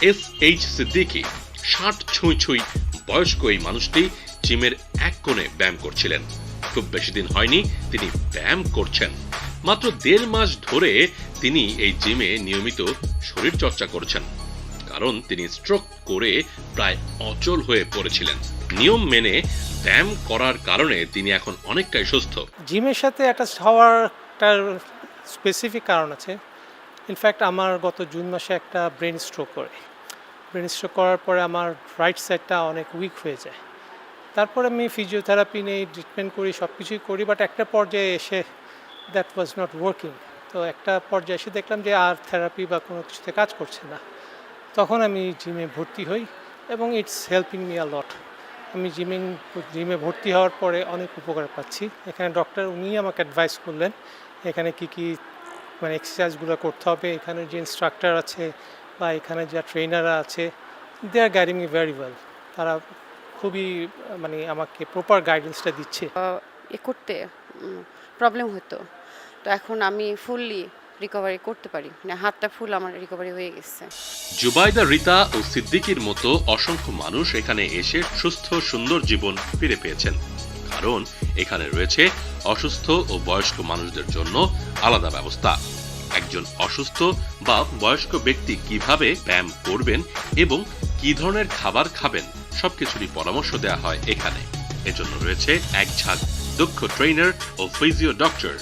S H Siddiqui ষাট ছুঁই ছুঁই বয়স্ক এই মানুষটি জিমের এক কোণে ব্যায়াম করছিলেন। খুব বেশি দিন হয়নি তিনি ব্যায়াম করছেন। মাত্র দেড় মাস ধরে তিনি এই জিমে নিয়মিত শরীর চর্চা করছেন। কারণ তিনি স্ট্রোক করে প্রায় অচল হয়ে পড়েছিলেন। নিয়ম মেনে ব্যায়াম করার কারণে তিনি এখন অনেকটাই সুস্থ। জিমের সাথে অ্যাটাচ হওয়ার একটা স্পেসিফিক কারণ আছে। ইনফ্যাক্ট আমার গত জুন মাসে একটা ব্রেন স্ট্রোক করে। ব্রেন স্ট্রোক করার পরে আমার রাইট সাইডটা অনেক উইক হয়ে যায়। তারপরে আমি ফিজিওথেরাপি নেই ট্রিটমেন্ট করি সব কিছুই করি বাট একটা পর্যায়ে এসে দ্যাট ওয়াজ নট ওয়ার্কিং তো একটা পর্যায়ে এসে দেখলাম যে আর থেরাপি বা কোনো কিছুতে কাজ করছে না। তখন আমি জিমে ভর্তি হই এবং it's helping me a lot আমি জিমিং জিমে ভর্তি হওয়ার পরে অনেক উপকার পাচ্ছি। এখানে ডক্টর উনি আমাকে অ্যাডভাইস করলেন, এখানে কি কি মানে এক্সারসাইজগুলো করতে হবে। এখানে যে ইনস্ট্রাক্টর আছে বা এখানে যা ট্রেনাররা আছে they are guiding me very well তারা খুবই মানে আমাকে প্রপার গাইডেন্সটা দিচ্ছে। এ করতে প্রবলেম হতো। তো এখন আমি ফুললি রিকভারি করতে পারি। মানে হাতটা ফুল আমার রিকভারি হয়ে গেছে। জুবাইদা রিতা ও সিদ্দিকির মতো অসংখ্য মানুষ এখানে এসে সুস্থ সুন্দর জীবন ফিরে পেয়েছেন। কারণ এখানে রয়েছে অসুস্থ ও বয়স্ক মানুষদের জন্য আলাদা ব্যবস্থা। একজন অসুস্থ বা বয়স্ক ব্যক্তি কীভাবে ব্যায়াম করবেন এবং কি ধরনের খাবার খাবেন, সবকিছুরই পরামর্শ দেওয়া হয় এখানে। এজন্য রয়েছে এক ঝাঁক, দক্ষ ট্রেনার ও ফিজিও ডক্টর।